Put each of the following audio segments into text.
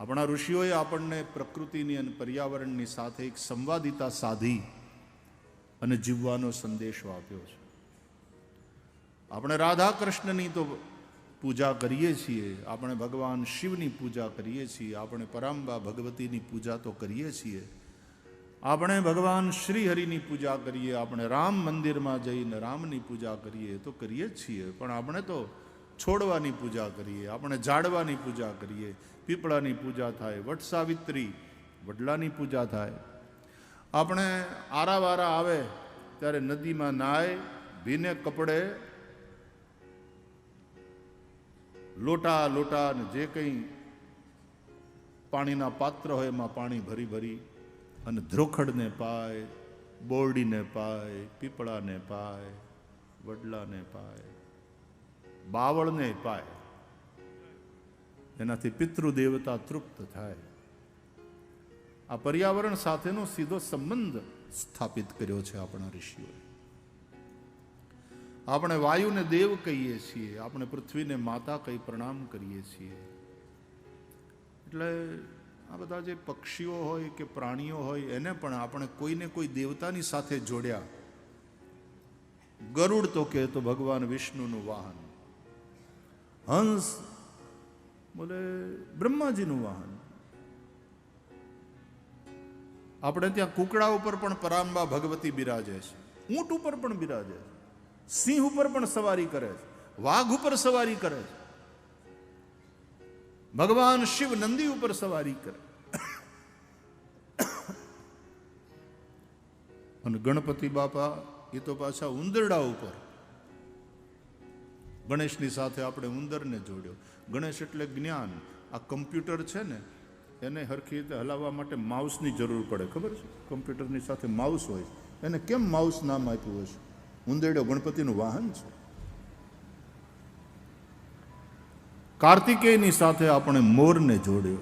આપણા ઋષિઓએ આપણને પ્રકૃતિની અને પર્યાવરણની સાથે એક સંવાદિતા સાધી અને જીવવાનો સંદેશો આપ્યો છે. આપણે રાધા કૃષ્ણની તો પૂજા કરીએ છીએ, આપણે ભગવાન શિવની પૂજા કરીએ છીએ, આપણે પરાંબા ભગવતીની પૂજા તો કરીએ છીએ. આપણે ભગવાન શ્રી હરિની પૂજા કરીએ, આપણે રામ મંદિરમાં જઈને રામની પૂજા કરીએ તો કરીએ જ છીએ. પણ આપણે તો છોડવાની પૂજા કરીએ, આપણે ઝાડવાની પૂજા કરીએ, પીપળાની પૂજા થાય, વટ સાવિત્રી, વડલાની પૂજા થાય. આપણે આરાવારા આવે ત્યારે નદીમાં નાય, ભીને કપડે, લોટા લોટા ને જે કંઈ પાણીના પાત્ર હોય એમાં પાણી ભરી ભરી અને ધ્રોખડને પાય, બોરડીને પાય, પીપળાને પાય, વડલાને પાય. બાવળને પાય. એનાથી પિતૃદેવતા તૃપ્ત થાય. આ પર્યાવરણ સાથેનો સીધો સંબંધ સ્થાપિત કર્યો છે આપણા ઋષિઓએ. આપણે વાયુને દેવ કહીએ છીએ, આપણે પૃથ્વીને માતા કહી પ્રણામ કરીએ છીએ. એટલે આ બધા જે પક્ષીઓ હોય કે પ્રાણીઓ હોય, એને પણ આપણે કોઈને કોઈ દેવતાની સાથે જોડ્યા. ગરુડ તો કહે તો ભગવાન વિષ્ણુનું વાહન. હંસ, બોલે બ્રહ્માજીનું વાહન. આપણે ત્યાં કુકડા ઉપર પણ પરાંબા ભગવતી બિરાજે છે. ઊંટ ઉપર પણ બિરાજે છે. સિંહ ઉપર પણ સવારી કરે છે. વાઘ ઉપર સવારી કરે છે. ભગવાન શિવ નંદી ઉપર સવારી કરે. અને ગણપતિ બાપા એ તો પાછા ઉંદરડા ઉપર. ગણેશની સાથે આપણે ઉંદરને જોડ્યો. ગણેશ એટલે જ્ઞાન. આ કમ્પ્યુટર છે ને, એને હરખી રીતે હલાવવા માટે માઉસની જરૂર પડે, ખબર છે? કમ્પ્યુટરની સાથે માઉસ હોય. એને કેમ માઉસ નામ આપ્યું હશે ઉંદેડો ગણપતિનું વાહન છે. કાર્તિકેયની સાથે આપણે મોરને જોડ્યો.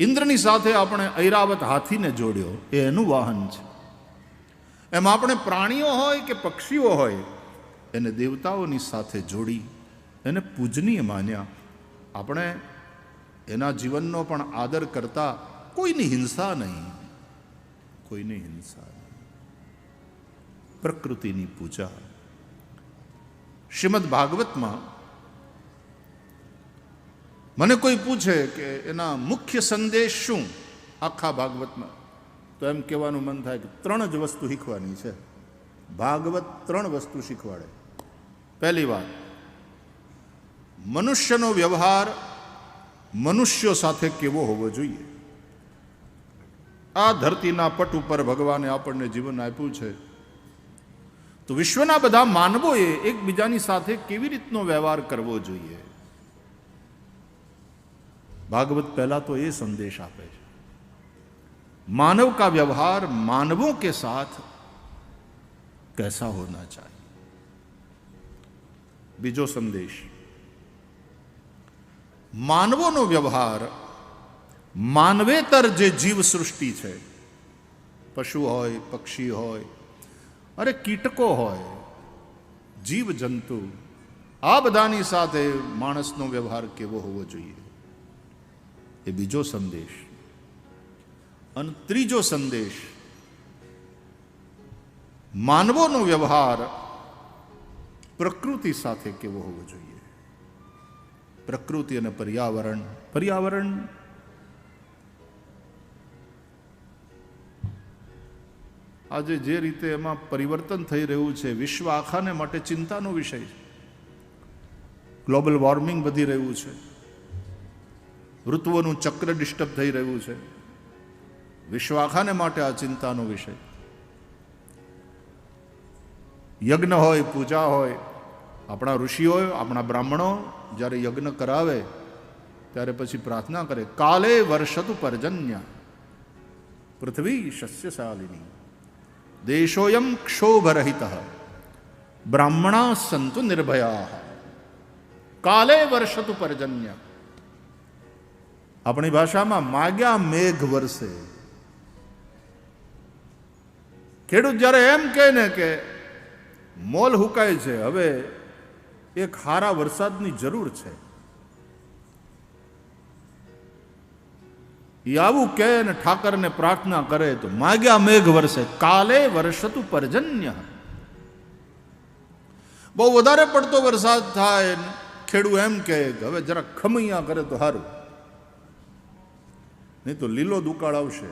ઇન્દ્રની સાથે આપણે ઐરાવત હાથીને જોડ્યો. એ એનું વાહન છે. એમ આપણે પ્રાણીઓ હોય કે પક્ષીઓ હોય એને દેવતાઓની સાથે જોડી, એને પૂજનીય માન્યા. આપણે એના જીવનનો પણ આદર કરતા કોઈની હિંસા નહીં, કોઈની હિંસા નહીં. પ્રકૃતિની પૂજા. શ્રીમદ ભાગવતમાં મને કોઈ પૂછે કે એના મુખ્ય સંદેશ શું આખા ભાગવતમાં? તો એમ કહેવાનું મન થાય કે ત્રણ જ વસ્તુ શીખવાની છે. ભાગવત ત્રણ વસ્તુ શીખવાડે. પહેલી વાત મનુષ્યનો વ્યવહાર મનુષ્યો સાથે કેવો હોવો જોઈએ આ ધરતીના પટ ઉપર ભગવાને આપણને જીવન આપ્યું છે તો વિશ્વના બધા માનવોએ એકબીજાની સાથે કેવી રીતનો વ્યવહાર કરવો જોઈએ भागवत पहला तो ये संदेश आपे છે मानव का व्यवहार मानवों के साथ कैसा होना चाहिए બીજો સંદેશ. માનવોનો વ્યવહાર માનવેતર જે જીવ સૃષ્ટિ છે, પશુ હોય, પક્ષી હોય, અરે કીટકો હોય જીવ જંતુ આ બધાની સાથે માણસનો વ્યવહાર કેવો હોવો જોઈએ? એ બીજો સંદેશ. અને ત્રીજો સંદેશ, માનવોનો વ્યવહાર પ્રકૃતિ સાથે કેવો હોવો જોઈએ? પ્રકૃતિ અને પર્યાવરણ. પર્યાવરણ આજે જે રીતે એમાં પરિવર્તન થઈ રહ્યું છે, વિશ્વ આખાને માટે ચિંતાનો વિષય છે. ગ્લોબલ વોર્મિંગ વધી રહ્યું છે. ઋતુઓનું ચક્ર ડિસ્ટર્બ થઈ રહ્યું છે. વિશ્વ આખાને માટે આ ચિંતાનો વિષય. યજ્ઞ હોય, પૂજા હોય આપણા ઋષિઓ આપણા બ્રાહ્મણો જ્યારે યજ્ઞ કરાવે, ત્યારે પછી પ્રાર્થના કરે, કાલે વર્ષતુ પર્જન્ય, પૃથ્વી શસ્યશાલિની, દેશોયમ ક્ષોભરહિત, બ્રાહ્મણા સંતુ નિર્ભયા, કાલે વર્ષતુ પર્જન્ય. આપણી ભાષામાં, માગ્યા મેઘ વરસે ખેડૂત જ્યારે એમ કહે ને કે, મોલ હુકાય છે, હવે એક હારા વરસાદની જરૂર છે. એ આવું કહે ને ઠાકરને પ્રાર્થના કરે તો માગ્યા મેઘ વરસે કાલે વર્ષતું પર્જન્ય. બહુ વધારે પડતો વરસાદ થાય ખેડૂ એમ કે હવે જરા ખમૈયા કરે તો સારું નહીં તો લીલો દુકાળ આવશે.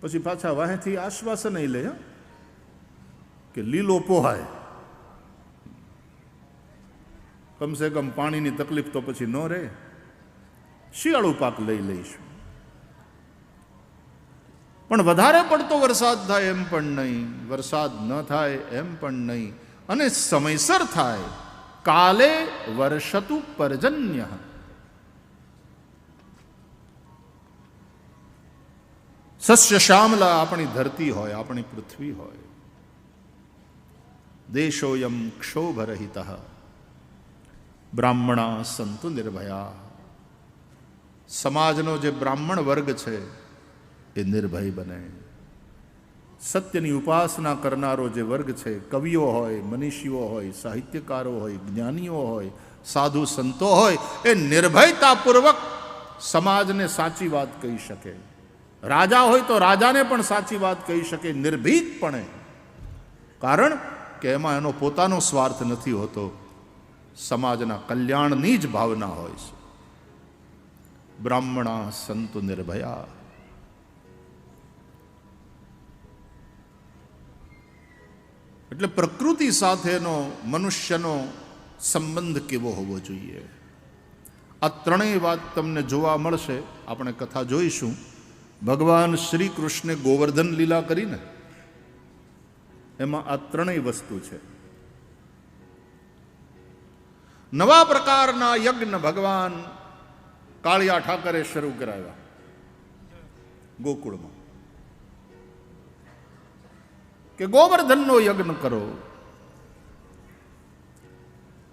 પછી પાછા વાહેથી આશ્વાસન લે હં, કે લીલો પોહાય. કમસે કમ પાણીની તકલીફ તો પછી ન રહે. શિયાળુ પાક લઈ લઈશું. પણ વધારે પડતો વરસાદ થાય એમ પણ નહીં. વરસાદ ન થાય એમ પણ નહીં. અને સમયસર થાય. કાલે વર્ષતુ પર્જન્ય. સસ્ય શ્યામલા આપણી ધરતી હોય, આપણી પૃથ્વી હોય. દેશોયમ ક્ષોભરહિત બ્રાહ્મણા સંતુ નિર્ભયા સમાજનો જે બ્રાહ્મણ વર્ગ છે એ નિર્ભય બને સત્યની ઉપાસના કરનારો જે વર્ગ છે કવિઓ હોય મનીષીઓ હોય સાહિત્યકારો હોય જ્ઞાનીઓ હોય સાધુ સંતો હોય એ નિર્ભયતાપૂર્વક સમાજને સાચી વાત કહી શકે રાજા હોય તો રાજાને પણ સાચી વાત કહી શકે નિર્ભીકપણે કારણ કે એમાં એનો પોતાનો સ્વાર્થ નથી હોતો. સમાજના કલ્યાણની જ ભાવના હોય છે. બ્રાહ્મણા સંતુ નિર્ભયા. એટલે પ્રકૃતિ સાથેનો મનુષ્યનો સંબંધ કેવો હોવો જોઈએ? આ ત્રણેય વાત તમને જોવા મળશે. આપણે કથા જોઈશું. ભગવાન શ્રી કૃષ્ણે ગોવર્ધન લીલા કરીને એમાં આ ત્રણેય વસ્તુ છે. નવા પ્રકારના યજ્ઞ ભગવાન કાળિયા ઠાકરે શરૂ કરાવ્યા ગોકુળમાં. કે ગોવર્ધનનો યજ્ઞ કરો,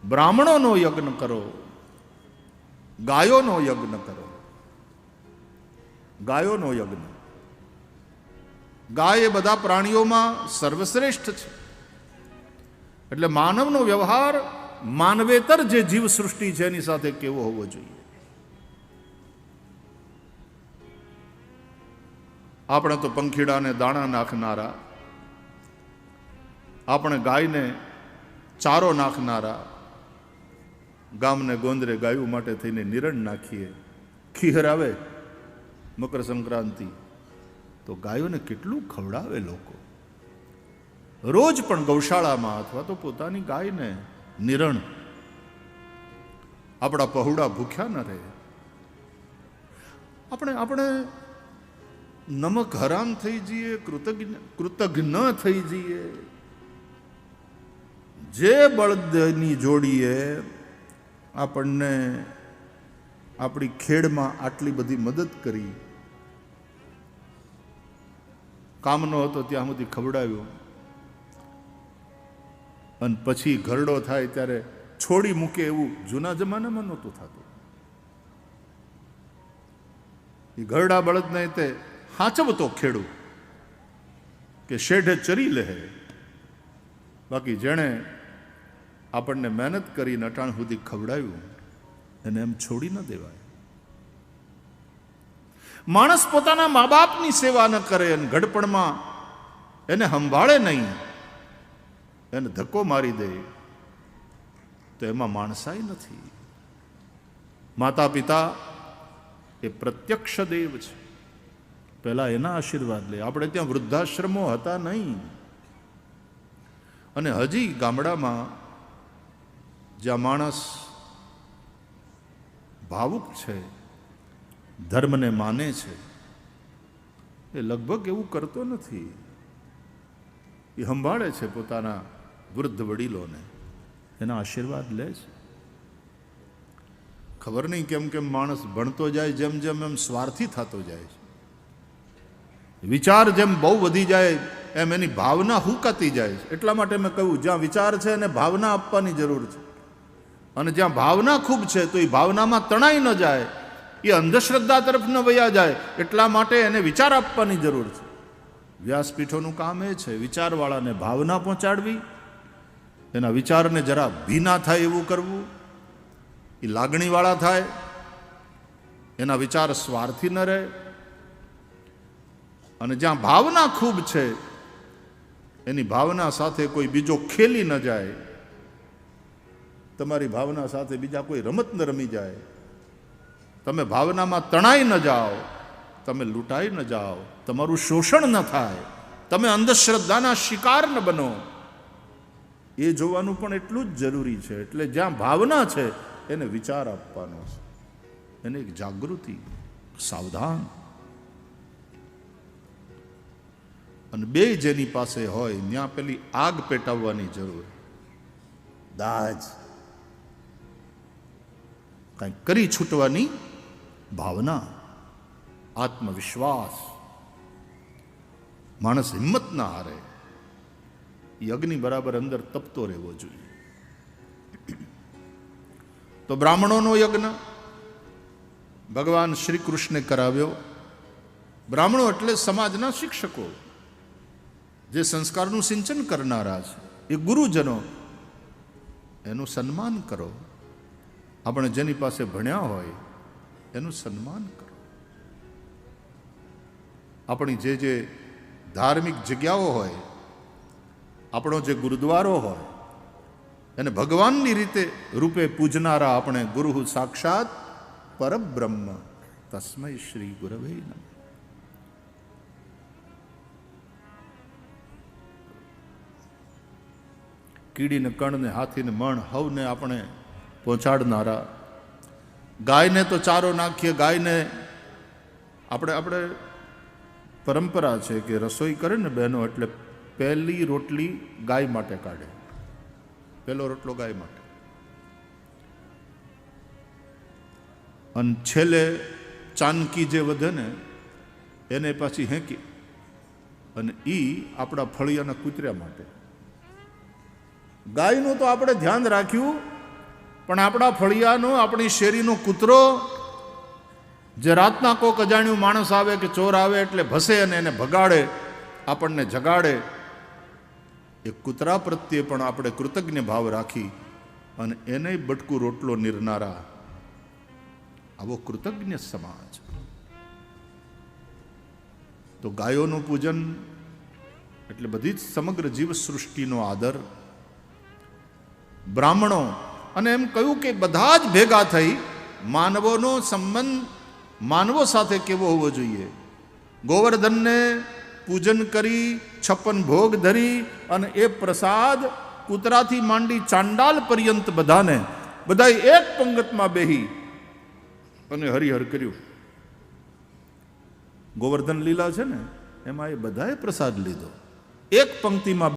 બ્રાહ્મણોનો યજ્ઞ કરો, ગાયોનો યજ્ઞ કરો. ગાયોનો યજ્ઞ. ગાય એ બધા પ્રાણીઓમાં સર્વશ્રેષ્ઠ છે. એટલે માનવનો વ્યવહાર માનવેતર જે જીવ સૃષ્ટિ છે એની સાથે કેવો હોવો જોઈએ? આપણે તો પંખીડાને દાણા નાખનારા, આપણે ગાયને ચારો નાખનારા, ગામને ગોંદરે ગાયું માટે થઈને નિરણ નાખીએ. ખીહર આવે મકર સંક્રાંતિ તો ગાયોને કેટલું ખવડાવે લોકો? રોજ પણ ગૌશાળામાં અથવા તો પોતાની ગાયને નિરણ. આપણા પહોળા ભૂખ્યા ન રહે. આપણે આપણે નમક હરામ થઈ જઈએ, કૃતજ્ઞ કૃતજ્ઞ થઈ જઈએ. જે બળદની જોડીએ આપણને આપણી ખેડમાં આટલી બધી મદદ કરી. કામનો હતો ત્યાં સુધી ખવડાવ્યો. અને પછી ઘરડો થાય ત્યારે છોડી મૂકે એવું જૂના જમાનામાં નહોતું થતું. એ ઘરડા બળદને તે હાચવતો ખેડૂ કે શેઢે ચરી લે બાકી જેણે આપણને મહેનત કરીને અટાણ સુધી ખવડાવ્યું, એને એમ છોડી ન દેવાય. માણસ પોતાના મા બાપની સેવા ન કરે અને ઘડપણમાં એને સંભાળે નહીં, એને ધક્કો મારી દે, તો એમાં માણસાઈ નથી. માતા પિતા એ પ્રત્યક્ષ દેવ છે. પહેલાં એના આશીર્વાદ લે. આપણે ત્યાં વૃદ્ધાશ્રમો હતા નહીં. અને હજી ગામડામાં જ્યાં માણસ ભાવુક છે ધર્મને માને છે. એ લગભગ એવું કરતો નથી. એ સંભાળે છે પોતાના વૃદ્ધ વડીલોને. એના આશીર્વાદ લે છે. ખબર નહીં કેમ કેમ માણસ ભણતો જાય, જેમ જેમ એમ સ્વાર્થી થતો જાય છે. વિચાર જેમ બહુ વધી જાય, એમ એની ભાવના હુકાતી જાય છે. એટલા માટે મેં કહ્યું, જ્યાં વિચાર છે એને ભાવના આપવાની જરૂર છે. અને જ્યાં ભાવના ખૂબ છે, તો એ ભાવનામાં તણાઈ ન જાય. એ અંધશ્રદ્ધા તરફ ન વયા જાય એટલા માટે એને વિચાર આપવાની જરૂર છે. વ્યાસપીઠોનું કામ એ છે વિચારવાળાને ભાવના પહોંચાડવી, એના વિચારને જરા ભીના થાય એવું કરવું, એ લાગણીવાળા થાય, એના વિચાર સ્વાર્થી ન રહે, અને જ્યાં ભાવના ખૂબ છે, એની ભાવના સાથે કોઈ બીજો ખેલી ન જાય, તમારી ભાવના સાથે બીજા કોઈ રમત ન રમી જાય તમે ભાવનામાં તણાઈ ન જાઓ, તમે લૂંટાઈ ન જાઓ, તમારું શોષણ ન થાય, તમે અંધશ્રદ્ધાના શિકાર ન બનો. એ જોવાનું પણ એટલું જ જરૂરી છે, એટલે જ્યાં ભાવના છે, એને વિચાર આપવાનો છે. એને એક જાગૃતિ, સાવધાન. અને બે જેની પાસે હોય, ત્યાં પેલી આગ પેટાવવાની જરૂર. દાજ. કંઈક કરી છૂટવાની ભાવના, આત્મવિશ્વાસ, માણસ હિંમત ના હારે એ અગ્નિ બરાબર અંદર તપતો રહેવો જોઈએ. તો બ્રાહ્મણોનો યજ્ઞ ભગવાન શ્રી કૃષ્ણે કરાવ્યો. બ્રાહ્મણો એટલે સમાજના શિક્ષકો, જે સંસ્કારનું સિંચન કરનારા છે. એ ગુરુજનો એનું સન્માન કરો. આપણે જેની પાસે ભણ્યા હોય એનું સન્માન કરો. આપણી જે જે ધાર્મિક જગ્યાઓ હોય, આપણો જે ગુરુદ્વારો હોય, એને ભગવાનની રીતે રૂપે પૂજનારા આપણે ગુરુ સાક્ષાત પરબ્રહ્મ તસ્મય શ્રી ગુરવે કીડીને કણને, હાથીને મણ, હવને આપણે પહોંચાડનારા ગાયને તો ચારો નાખીએ, ગાયને આપણે આપણે પરંપરા છે કે રસોઈ કરે ને બહેનો, એટલે પહેલી રોટલી ગાય માટે કાઢે. પહેલો રોટલો ગાય માટે. અને છેલ્લે ચાનકી જે વધે ને, એને પાછી હેંકી. અને એ આપણા ફળિયાના કૂતર્યા માટે. ગાયનું તો આપણે ધ્યાન રાખ્યું પણ આપણા ફળિયાનો, આપણી શેરીનો કૂતરો, જે રાતના કોક અજાણ્યું માણસ આવે કે ચોર આવે એટલે ભસે અને એને ભગાડે, આપણને જગાડે, એ કૂતરા પ્રત્યે પણ આપણે કૃતજ્ઞ ભાવ રાખી અને એને બટકું રોટલો નિરનારા. આવો કૃતજ્ઞ સમાજ. તો ગાયોનું પૂજન એટલે બધી જ સમગ્ર જીવસૃષ્ટિનો આદર. બ્રાહ્મણો અને એમ કહ્યું કે બધા જ ભેગા થઈ માનવોનો સંબંધ માનવો સાથે કેવો હોવો જોઈએ? ગોવર્ધનને પૂજન કરી, છપ્પન ભોગ ધરી અને એ પ્રસાદ કૂતરાથી માંડી ચાંડાલ પર્યંત બધાને બધા એક પંગતમાં બેહી અને હરિહર કર્યું. ગોવર્ધન લીલા છે ને, એમાં એ બધાએ પ્રસાદ લીધો. એક પંક્તિમાં